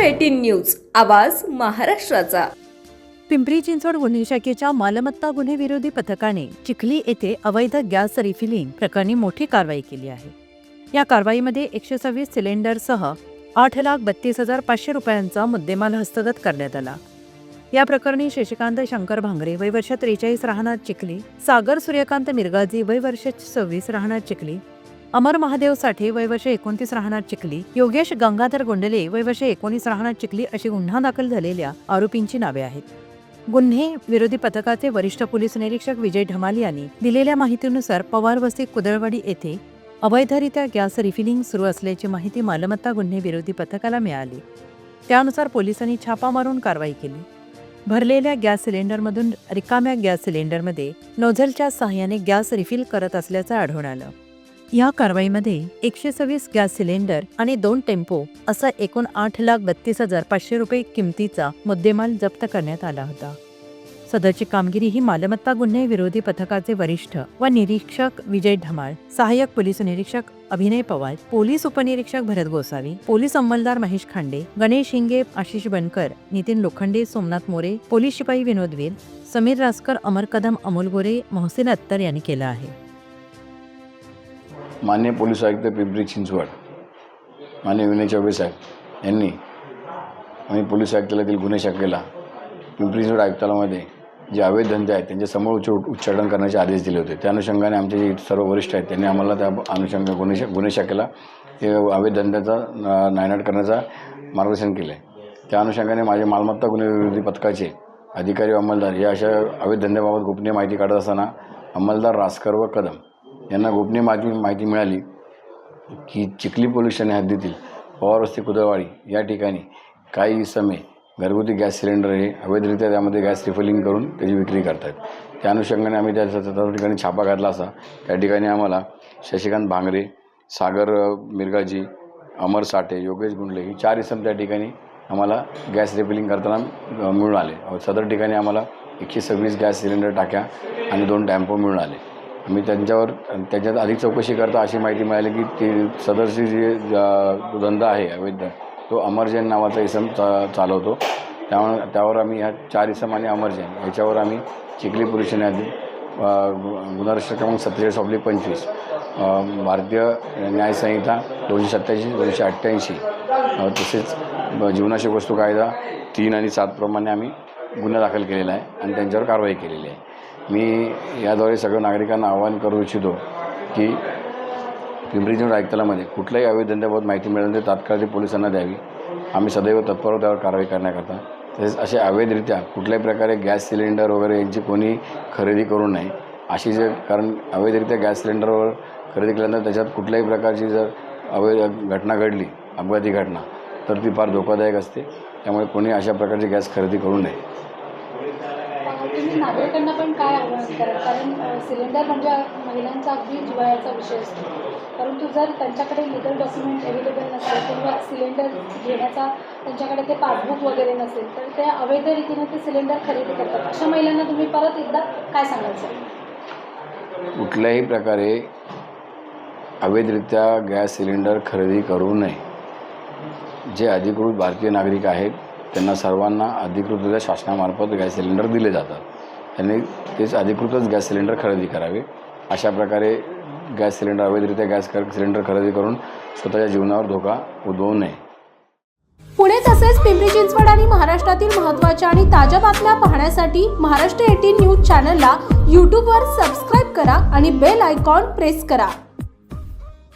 Eighteen news आवाज महाराष्ट्राचा. पिंपरी चिंचवड गुन्हे शाखेच्या मालमत्ता गुन्हे विरोधी पथकाने चिखली येथे अवैध गॅस रिफिलिंग प्रकरणी मोठी कारवाई केली आहे. या कारवाईमध्ये एकशे सव्वीस सिलेंडरसह आठ लाख बत्तीस हजार पाचशे रुपयांचा मुद्देमाल हस्तगत करण्यात आला. या प्रकरणी शशिकांत शंकर भांगरे वय वर्ष त्रेचाळीस राहणार चिखली सागर सूर्यकांत मिरगाजी वय वर्ष सव्वीस राहणार चिखली अमर महादेव साठे वय वर्ष एकोणतीस राहणार चिखली. योगेश गंगाधर गोंडले वय वर्ष एकोणीस राहणार चिखली अशी गुन्हा दाखल झालेल्या आरोपींची नावे आहेत. गुन्हे विरोधी पथकाचे वरिष्ठ पोलीस निरीक्षक विजय ढमाल यांनी दिलेल्या माहितीनुसार पवार वस्ती कुदळवाडी येथे अवैधरित्या गॅस रिफिलिंग सुरू असल्याची माहिती मालमत्ता गुन्हे विरोधी पथकाला मिळाली. त्यानुसार पोलिसांनी छापा मारून कारवाई केली. भरलेल्या गॅस सिलेंडरमधून रिकाम्या गॅस सिलेंडरमध्ये नोझलच्या सहाय्याने गॅस रिफिल करत असल्याचं आढळून आलं. या कारवाईमध्ये एकशे सव्वीस गॅस सिलेंडर आणि दोन टेम्पो असा एकूण आठ लाख बत्तीस हजार पाचशे रुपये किमतीचा मुद्देमाल जप्त करण्यात आला होता. सदरची कामगिरी ही मालमत्ता गुन्हे विरोधी पथकाचे वरिष्ठ व निरीक्षक विजय ढमाळ सहाय्यक पोलीस निरीक्षक अभिनय पवार पोलीस उपनिरीक्षक भरत गोसावी पोलीस अंमलदार महेश खांडे गणेश हिंगे आशिष बनकर नितीन लोखंडे सोमनाथ मोरे पोलीस शिपाई विनोद वीर समीर रासकर अमर कदम अमोल गोरे मोहसिन अत्तर यांनी केलं आहे. मान्य पोलीस आयुक्त पिंपरी चिंचवड मान्य विनय चौबे साहेब यांनी आणि पोलीस आयुक्तालयातील गुन्हे शाखेला पिंपरी चिंचवड आयुक्तालयामध्ये जे अवैध धंदे आहेत त्यांच्यासमोर उच्च उच्चाटन करण्याचे आदेश दिले होते. त्या अनुषंगाने आमचे जे सर्व वरिष्ठ आहेत त्यांनी आम्हाला त्या अनुषंगाने गुन्हे शा गुन्हे शाखेला हे अवैध धंद्याचा नायनाट करण्याचा मार्गदर्शन केलं. आहे त्या अनुषंगाने माझे मालमत्ता गुन्हे विरोधी पथकाचे अधिकारी अंमलदार हे अशा अवैध धंद्याबाबत गोपनीय माहिती काढत असताना अंमलदार रासकर व कदम यांना गोपनीय माहिती माहिती मिळाली की चिखली पोलीस ठाणे हद्दीतील पवारवस्ती कुदळवाडी या ठिकाणी काही समय घरगुती गॅस सिलेंडर हे अवैधरित्या त्यामध्ये गॅस रिफिलिंग करून त्याची विक्री करतात त्या अनुषंगाने आम्ही त्या त्या ठिकाणी छापा घातला असा. त्या ठिकाणी आम्हाला शशिकांत भांगरे सागर मिर्गाजी मिरगाजी अमर साठे योगेश गुंडले ही चार इसम त्या ठिकाणी आम्हाला गॅस रिफिलिंग करताना मिळून आले. सदर ठिकाणी आम्हाला एकशे सव्वीस गॅस सिलेंडर टाक्या आणि दोन टॅम्पो मिळून आले. आम्ही त्यांच्यावर त्याच्यात अधिक चौकशी करता अशी माहिती मिळाली की ती सदरशी जी अ, धंदा आहे अवैध तो अमरजैन नावाचा इसम चा चालवतो. त्यामुळे त्यावर आम्ही ह्या चार इसम आणि अमरजैन याच्यावर आम्ही चिखली पोलीस ठाणे आधी गुन्हा रजिस्टर क्रमांक सत्तेचाळीस ऑब्लिक पंचवीस भारतीय न्यायसंहिता दोनशे सत्त्याऐंशी दोनशे अठ्ठ्याऐंशी तसेच जीवनाशी वस्तू कायदा तीन आणि सातप्रमाणे आम्ही गुन्हा दाखल केलेला आहे आणि त्यांच्यावर कारवाई केलेली आहे. मी याद्वारे सगळ्या नागरिकांना आवाहन करू इच्छितो की पिंपरी चिंचवड आयुक्तालयामध्ये कुठल्याही अवैध धंद्याबाबत माहिती मिळाली तर तात्काळ ती पोलिसांना द्यावी. आम्ही सदैव तत्पर त्यावर कारवाई करण्याकरता. तसेच असे अवैधरित्या कुठल्याही प्रकारे गॅस सिलेंडर वगैरे यांची कोणी खरेदी करू नये अशी जे कारण अवैधरित्या गॅस सिलेंडरवर खरेदी केल्यानंतर त्याच्यात कुठल्याही प्रकारची जर अवैध घटना घडली अपघाती घटना तर ती फार धोकादायक असते. त्यामुळे कोणी अशा प्रकारची गॅस खरेदी करू नये. नागरिकांना पण काय आव्हान कराल कारण सिलेंडर म्हणजे महिलांचा अगदी जिव्हाळ्याचा विषय असतो. परंतु जर त्यांच्याकडे लिगल डॉक्युमेंट अवेलेबल नसेल किंवा सिलेंडर घेण्याचा त्यांच्याकडे ते पासबुक वगैरे नसेल तर ते अवैध रीतीने ते सिलेंडर खरेदी करतात. अशा महिलांना तुम्ही परत एकदा काय सांगायचं कुठल्याही प्रकारे अवैधरित्या गॅस सिलेंडर खरेदी करू नये. जे अधिकृत भारतीय नागरिक आहेत त्यांना सर्वांना अधिकृतरित्या शासनामार्फत गॅस सिलेंडर दिले जातात. त्यांनी तेच अधिकृतच गॅस सिलेंडर खरेदी करावे. अशा प्रकारे गॅस सिलेंडर अवैधरित्या गॅस सिलेंडर खरेदी करून स्वतःच्या जीवनावर धोका उद्भवू नये. पुणे तसेच पिंपरी चिंचवड आणि महाराष्ट्रातील महत्त्वाच्या आणि ताज्या बातम्या पाहण्यासाठी महाराष्ट्र एटीन न्यूज चॅनलला यूट्यूबवर सबस्क्राईब करा आणि बेल आयकॉन प्रेस करा.